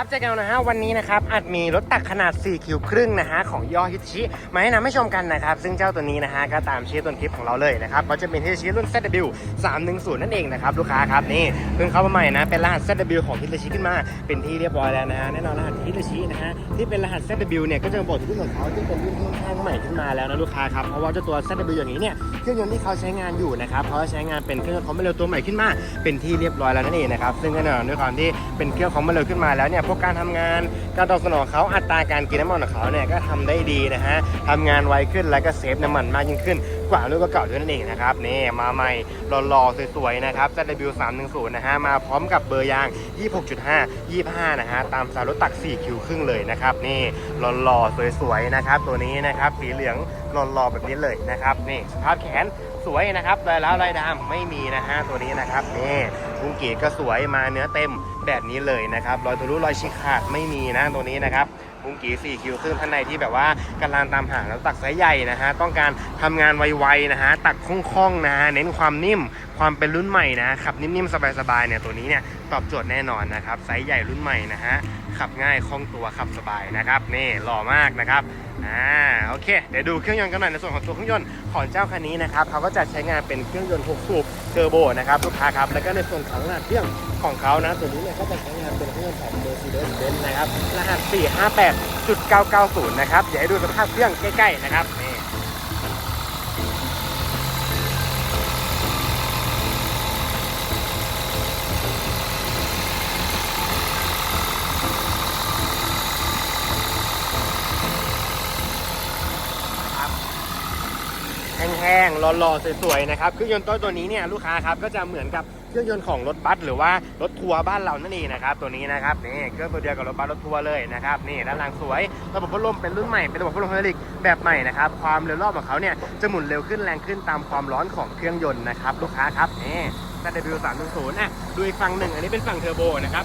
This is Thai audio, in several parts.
ครับเจอกันนะฮะวันนี้นะครับอาจมีรถตักขนาด 4 คิวครึ่งนะฮะของย่อฮิตชิมาให้นำให้ชมกันนะครับ ซึ่งเจ้าตัวนี้นะฮะก็ตามชื่อต้นคลิปของเราเลยนะครับก็จะเป็นฮิตชิรุ่น ZW 310 นั่นเองนะครับลูกค้าครับนี่เพิ่งเข้ามาใหม่นะเป็นรหัส ZW ของฮิตชิขึ้นมาเป็นที่เรียบร้อยแล้วนะฮะแน่นอนรหัสฮิตชินะฮะที่เป็นรหัส ZW เนี่ยก็จะบอกถึงรุ่นของเขาที่เป็นรุ่นค่อนข้างใหม่ขึ้นมาแล้วนะลูกค้าครับเพราะว่าเจ้าตัว ZW อย่างนี้เนี่ยเครื่องยนต์ที่เขาใช้งานอยู่นะครับเพราะใช้งานเป็นเครื่องยนต์คอมเร็วตัวใหม่ขึ้นมา เป็นที่เรียบร้อยแล้วนั่นเองนะครับซึ่งแน่นอนด้วยความที่เป็นเครื่องของมันเร็วขึ้นมาแล้วเนี่ยพวกการทำงาน การตอบสนองเขาอัตราการกินน้ำมันของเขาเนี่ยก็ทำได้ดีนะฮะทำงานไวขึ้นแล้วก็เซฟน้ำมันมากยิ่งขึ้น กว่ารุ่นเก่าๆด้วยนั่นเองนะครับนี่มาใหม่หล่อๆสวยๆนะครับ ZW 310นะฮะมาพร้อมกับเบอร์ยาง 26.5 25 นะฮะตามสายรถตัก 4 คิวครึ่งเลยนะครับนี่หล่อๆสวยๆนะครับตัวนี้นะครับสีเหลืองหล่อๆแบบนี้เลยนะครับนี่สภาพแขนสวยนะครับลายล้าวลายดำไม่มีนะฮะตัวนี้นะครับนี่กุ้งกีก็สวยมาเนื้อเต็มแบบนี้เลยนะครับรอยทะลุรอยฉีกขาดไม่มีนะตัวนี้นะครับ มุ้งกี4คิวครึ่งท่านใดที่แบบว่ากำลังตามหาแล้วตักไซส์ใหญ่นะฮะต้องการทำงานไวๆนะฮะตักคล่องๆนะฮะเน้นความนิ่มความเป็นรุ่นใหม่นะขับนิ่มๆสบายๆเนี่ยตัวนี้เนี่ยตอบโจทย์แน่นอนนะครับไซส์ใหญ่รุ่นใหม่นะฮะ ขับง่ายคล่องตัวขับสบายนะครับนี่หล่อมากนะครับอ่าโอเคเดี๋ยวดูเครื่องยนต์กันหน่อยในส่วนของตัวเครื่องยนต์ของเจ้าคันนี้นะครับเขาก็จะใช้งานเป็นเครื่องยนต์6สูบเทอร์โบนะครับลูกค้าครับแล้วก็ในส่วนของรหัสเครื่องของเขานะตัวนี้เนี่ยก็จะใช้งานเป็นเครื่องยนต์ของ Mercedes-Benz นะครับรหัส458.990นะครับเดี๋ยวให้ดูสภาพเครื่องใกล้ๆนะครับนี่ แห้งๆหล่อๆสวยๆนะครับเครื่องยนต์ตัวตัวนี้เนี่ยลูกค้าครับก็จะเหมือนกับเครื่องยนต์ของรถบัสหรือว่ารถทัวร์บ้านเรานั่นเองนะครับตัวนี้นะครับนี่เครื่องตัวเดียวกับรถบัสรถทัวร์เลยนะครับนี่ด้านหลังสวยระบบพัดลมเป็นรุ่นใหม่เป็นระบบพัดลมไฮดรอลิกแบบใหม่นะครับความเร็วรอบของเขาเนี่ยจะหมุนเร็วขึ้นแรงขึ้นตามความร้อนของเครื่องยนต์นะครับลูกค้าครับนี่ ZW 310 อะดูอีกฝั่งหนึ่งอันนี้เป็นฝั่งเทอร์โบนะครับ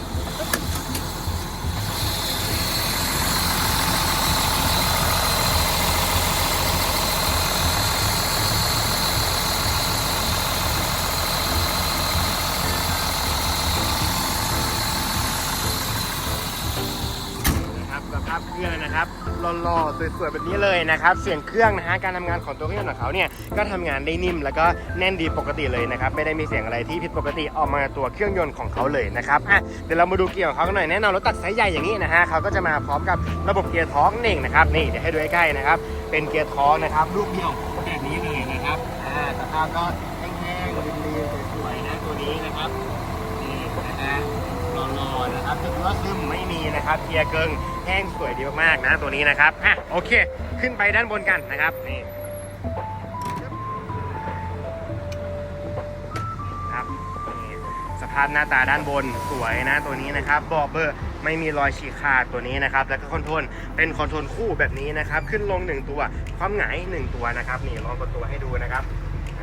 สภาพเค รื่องนะครับหล่อๆสวยๆแบบนี้เลยนะครับ เสียงเครื่องนะฮะการทำงานของตัวเครื่องของเขาเนี่ยก็ทำงานได้นิ่มแล้วก็แน่นดีปกติเลยนะครับไม่ได้มีเสียงอะไรที่ผิดปกติออกมาตัวเครื่องยนต์ของเขาเลยนะครับอะเดี๋ยวเรามาดูเกียร์ของเขากันหน่อยแน่นอนรถตักไซส์ใหญ่อย่างนี้นะฮะเขาก็จะมาพร้อมกับระบบเกียร์ท้องนี่เองนะครับนี่เดี๋ยวให้ดูใกล้ๆนะครับเป็นเกียร์ท้องนะครับลูกเดียวแบบนี้เลยนะครับอ่าสภาพก็แห้งๆลีนๆสวยๆนะตัวนี้นะครับนี่นะฮะ รอๆนะครับจะว่าซึมไม่มีนะครับเกียร์เกิงแห้งสวยดีมากๆนะตัวนี้นะครับอะโอเค ขึ้นไปด้านบนกันนะครับนี่ครับสภาพหน้าตาด้านบนสวยนะตัวนี้นะครับเบอกเบอร์ไม่มีรอยฉีกขาดตัวนี้นะครับ แล้วก็คอนโทรลเป็นคอนโทรลคู่แบบนี้นะครับ ขึ้นลงหนึ่งตัว ความหงายหนึ่งตัวนะครับ นี่ลองกดตัวให้ดูนะครับ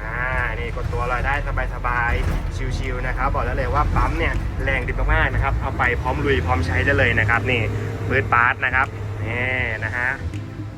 อ่านี่กดตัวลอยได้สบายๆชิวๆนะครับ บอกได้เลยว่าปั๊มเนี่ยแรงดีมากๆนะครับ เอาไปพร้อมลุยพร้อมใช้ได้เลยนะครับ นี่ปืดปาร์ตนะครับนี่นะฮะ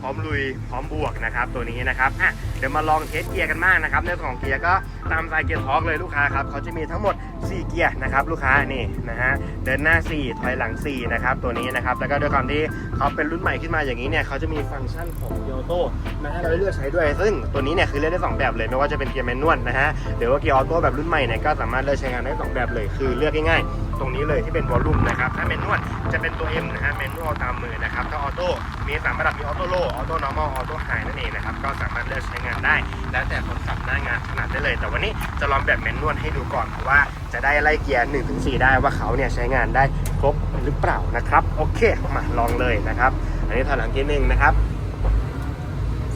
พร้อมลุยพร้อมบวกนะครับตัวนี้นะครับอะเดี๋ยวมาลองเทสเกียร์กันบ้างนะครับในส่วนของเกียร์ก็ตามสายเกียร์ทอร์กเลยลูกค้าครับเขาจะมีทั้งหมด 4 เกียร์นะครับลูกค้านี่นะฮะเดินหน้า 4 ถอยหลัง 4 นะครับตัวนี้นะครับแล้วก็ด้วยความที่เขาเป็นรุ่นใหม่ขึ้นมาอย่างนี้เนี่ยเขาจะมีฟังก์ชันของเกียร์ออโต้นะฮะเราเลือกใช้ด้วย ซึ่งตัวนี้เนี่ยคือเลือกได้สองแบบเลยไม่ว่าจะเป็นเกียร์แมนนวลนะฮะหรือว่าเกียร์ออโต้แบบรุ่นใหม่เนี่ยก็สามารถเลือกใช้งานได้สองแบบเลยคือเลือกง่ายๆ ตรงนี้เลยที่เป็นวอลลุ่มนะครับ ถ้าแมนนวลจะเป็นตัว M นะฮะแมนนวลตามมือนะครับ ถ้าออโต้มีสามระดับมีออโต้โลออโต้นอร์มอลออโต้ไฮนั่นเองนะครับ ก็สามารถเลือกใช้งานได้ แล้วแต่คนขับหน้างานถนัดได้เลย แต่วันนี้จะลองแบบแมนนวลให้ดูก่อนเพราะว่าจะได้ไล่เกียร์1นถึงสได้ว่าเขาเนี่ยใช้งานได้ครบหรือเปล่านะครับ โอเคมาลองเลยนะครับ อันนี้ถอยหลังที่หนึ่งนะครับ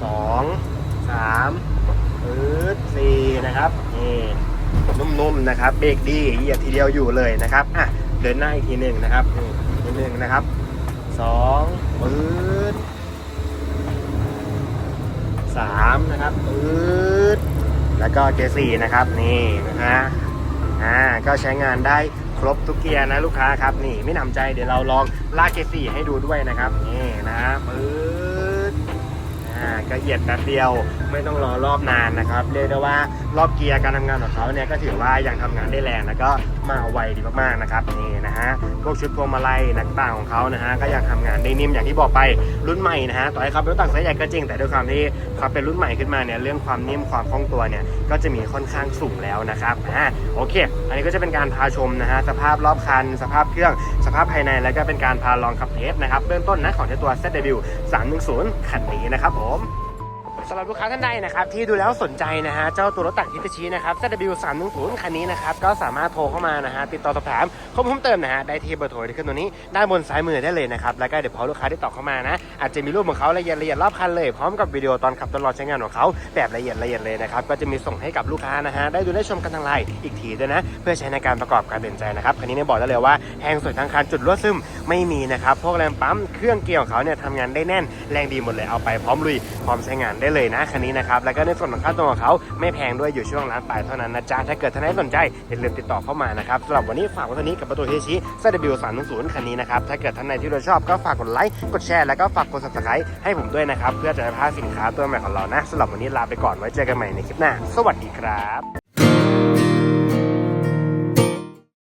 สองสามสี่นะครับนี่ นุ่มๆนะครับเบรกดีเหยียบทีเดียวอยู่เลยนะครับอะเดินหน้าอีกทีหนึ่งนะครับนี่ทีหนึ่งนะครับสองปื๊ดสามนะครับปื๊ดแล้วก็เกียร์สี่นะครับนี่นะฮะอ่าก็ใช้งานได้ครบทุกเกียร์นะลูกค้าครับนี่ไม่นำใจเดี๋ยวเราลองลากเกียร์สี่ให้ดูด้วยนะครับนี่นะปื๊ดอ่าก็เหยียดแป๊บเดียวไม่ต้องรอรอบนานนะครับเรียกได้ว่า รอบเกียร์การทำงานของเขาเนี่ยก็ถือว่ายังทำงานได้แรงแล้วก็มาไวดีมากๆนะครับนี่นะฮะพวกชุดพวงมาลัยต่างของเขานะฮะก็ยังทำงานได้นิ่มอย่างที่บอกไปรุ่นใหม่นะฮะต่อให้เขาเป็นรถต่างไซส์ใหญ่ก็จริง แต่ด้วยความที่เขาเป็นรุ่นใหม่ขึ้นมาเนี่ยเรื่องความนิ่มความคล่องตัวเนี่ยก็จะมีค่อนข้างสูงแล้วนะครับอ่าโอเค อันนี้ก็จะเป็นการพาชมนะฮะสภาพรอบคัน สภาพเครื่องสภาพภายในแล้วก็เป็นการพาลองขับเทสนะครับเบื้องต้นนะของเจ้าตัว ZW 310คันนี้นะครับผม สำหรับลูกค้าท่านใดนะครับที่ดูแล้วสนใจนะฮะเจ้าตัวรถตักฮิตชินะครับ ZW 3 1 0 คันนี้นะครับก็สามารถโทรเข้ามานะฮะติดต่อสอบถามข้อมูลเพิ่มเติมนะฮะได้ที่เบอร์โทรที่ขึ้นตรงนี้ด้านบนซ้ายมือได้เลยนะครับแล้วก็เดี๋ยวพอลูกค้าที่ต่อเข้ามานะอาจจะมีรูปของเขาละเอียดละเอียดรอบคันเลยพร้อมกับวิดีโอตอนขับตลอดใช้งานของเขาแบบละเอียดละเอียดเลยนะครับก็จะมีส่งให้กับลูกค้านะฮะได้ดูได้ชมกันทางไลน์อีกทีด้วยนะ เพื่อใช้ในการประกอบการเดินใจนะครับคันนี้เนี่ยบอกได้เลยว่าแหงสวยทั้งคันจุดรั่วซึมไม่มีนะครับพวกแรมปั๊มเครื่องเกียร์ของเขาเนี่ยทำงานได้แน่นแรงดีหมดเลยเอาไปพร้อมลุยพร้อมใช้งานได้เลยลยนะคันนี้นะครับแล้วก็ในส่วนของค่าตัวของเขาไม่แพงด้วยอยู่ช่วงร้านปลายเท่านั้นนะจ๊ะถ้าเกิดท่านใดสนใจอย่าลืมติดต่อเข้ามานะครับสำหรับวันนี้ฝากไว้เท่านี้กับประตูเฮชิซาดบิวสามศูนย์คันนี้นะครับถ้าเกิดท่านใดที่เราชอบก็ฝากกดไลค์กดแชร์แล้วก็ฝากกดซับสไครต์ให้ผมด้วยนะครับเพื่อจะได้พลาดสินค้าตัวใหม่ของเรานะสำหรับวันนี้ลาไปก่อนไว้เจอกันใหม่ในคลิปหน้า สวัสดีครับ